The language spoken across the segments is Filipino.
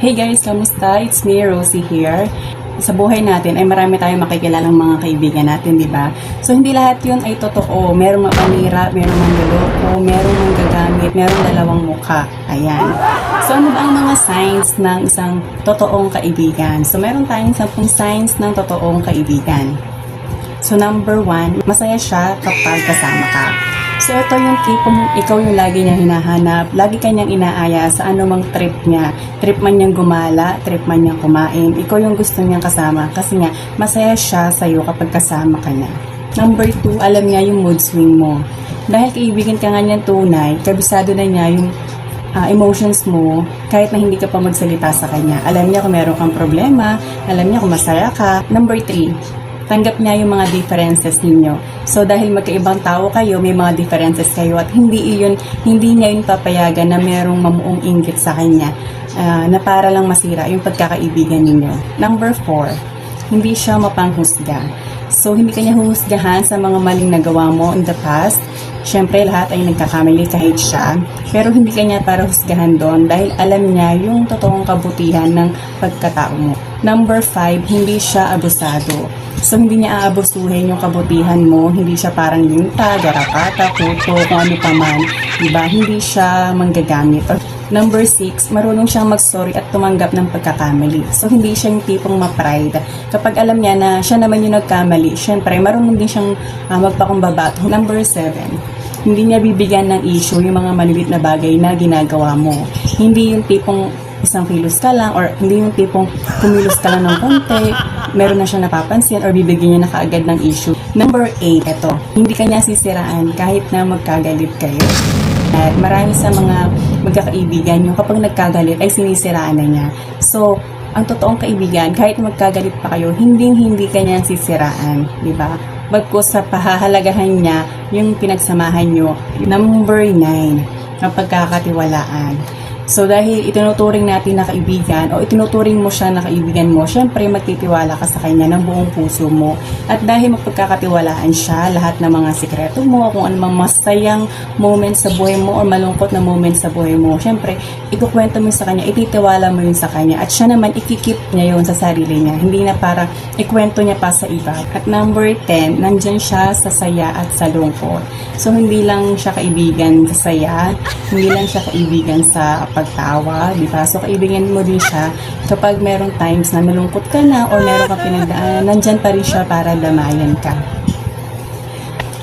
Hey guys, kamusta? It's me, Rosie here. Sa buhay natin ay marami tayong makikilalang mga kaibigan natin, di ba? So, hindi lahat yun ay totoo. Merong mapanira, merong manluloko, merong manggagamit, merong dalawang mukha. Ayan. So, ano ba ang mga signs ng isang totoong kaibigan? So, meron tayong 10 signs ng totoong kaibigan. So, number one, masaya siya kapag kasama ka. So, ito yung tipong ikaw yung lagi niya hinahanap, lagi kanyang inaaya sa anumang trip niya. Trip man niyang gumala, trip man niyang kumain, ikaw yung gusto niyang kasama kasi nga, masaya siya sa'yo kapag kasama ka niya. Number two, alam niya yung mood swing mo. Dahil kaibigan ka nga niyang tunay, kabisado na niya yung ah, emotions mo kahit na hindi ka pa magsalita sa kanya. Alam niya kung meron kang problema, alam niya kung masaya ka. Number three, tanggap niya yung mga differences ninyo. So dahil magkaibang tao kayo, may mga differences kayo at hindi iyon hindi niya yun papayagan na merong mamuong inggit sa kanya ah, na para lang masira yung pagkakaibigan ninyo. Number four, hindi siya mapanghusga. So, hindi kanya huhusgahan sa mga maling nagawa mo in the past. Siyempre, lahat ay nagkakamali kahit siya. Pero hindi kanya para husgahan doon dahil alam niya yung totoong kabutihan ng pagkatao mo. Number five, hindi siya abusado. So, hindi niya aabusuhin yung kabutihan mo. Hindi siya parang yunta, garapata, puto, kung ano pa man. Diba? Hindi siya manggagamit. Number six, marunong siyang mag-sorry at tumanggap ng pagkakamali. So, hindi siya yung tipong ma-pride. Kapag alam niya na siya naman yung nagkamali, syempre, marunong din siyang uh, magpakumbaba. Number seven, hindi niya bibigyan ng issue yung mga maliliit na bagay na ginagawa mo. Hindi yung tipong isang kilos ka lang or hindi yung tipong kumilos ka lang ng konti, meron na siya napapansin or bibigyan niya na kaagad ng issue. Number 8, eto, hindi ka niya sisiraan kahit na magkagalit kayo. At marami sa mga magkakaibigan yung kapag nagkagalit ay sinisiraan na niya. So, ang totoong kaibigan, kahit magkagalit pa kayo, hindi hindi ka niya sisiraan, di ba? Bagkus sa pahahalagahan niya yung pinagsamahan nyo. Number 9, ang pagkakatiwalaan. So dahil itinuturing natin na kaibigan o itinuturing mo siya na kaibigan mo, syempre magtitiwala ka sa kanya ng buong puso mo. At dahil mapagkakatiwalaan siya, lahat ng mga sikreto mo, kung anumang masayang moment sa buhay mo o malungkot na moment sa buhay mo, syempre ikukwento mo sa kanya, ititiwala mo yun sa kanya at siya naman ikikip niya yun sa sarili niya. Hindi na para ikwento niya pa sa iba. At number 10, nandyan siya sa saya at sa lungkot. So hindi lang siya kaibigan sa saya, hindi lang siya kaibigan sa pagtawa, di ba? So, kaibigan mo din siya kapag merong times na malungkot ka na or meron kang pinagdaanan, nandyan pa rin siya para damayan ka.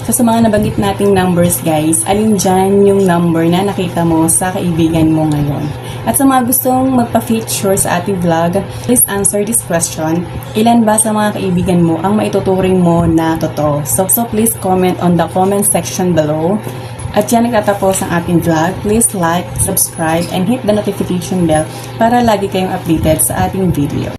So, sa mga nabanggit nating numbers, guys, alin dyan yung number na nakita mo sa kaibigan mo ngayon? At sa mga gustong magpa-feature sa ating vlog, please answer this question. Ilan ba sa mga kaibigan mo ang maituturing mo na totoo? So, so please comment on the comment section below. At yan nagtatapos ang ating vlog. Please like, subscribe, and hit the notification bell para lagi kayong updated sa ating video.